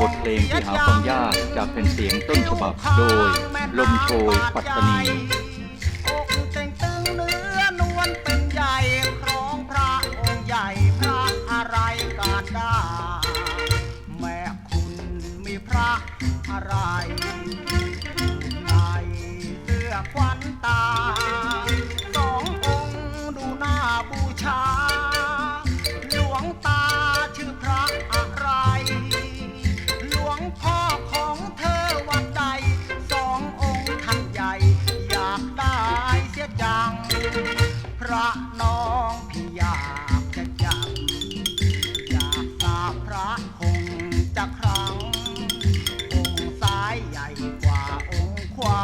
บทเพลงที่หาฟังยากจากเป็นเสียงต้นฉบับโดย ลมโชยปัตตานีอะไร ระน้องพี่อยากจะจำอยากทราบพระคงจะครั้ง องค์ซ้ายใหญ่กว่าองค์ขวา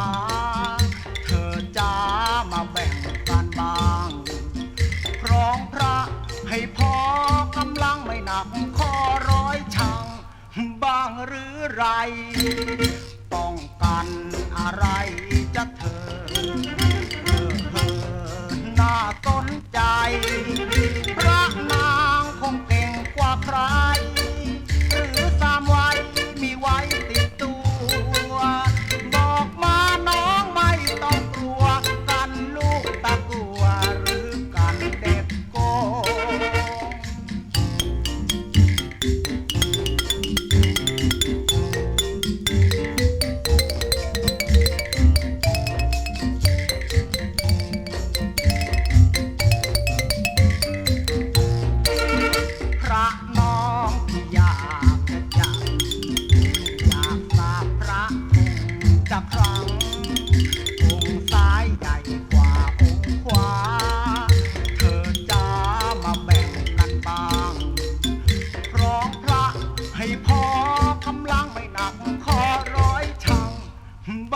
เธอจะมาแบ่งกันบ้างครองพระให้พอกำลังไม่หนักคอร้อยชัง บ้างหรือไร ป้องกันอะไร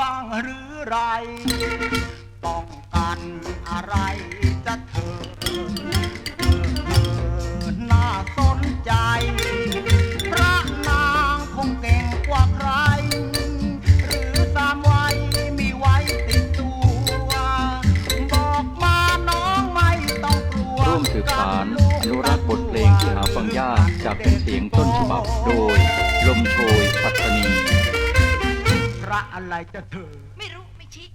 บ้างหรือไรป้องกันอะไรจะเธอเธออน่าสนใจ พระนางคงเก่งกว่าใคร หรือสามไว้มีไว้ติดตัว บอกมาน้องไม่ต้องกลัวร่วมสืบสารอนุรักษ์บทเพลงที่หาฟังยากจากเป็นเสียงต้นฉบับโดย อะไรจะเธอ ไม่รู้ไม่ชี้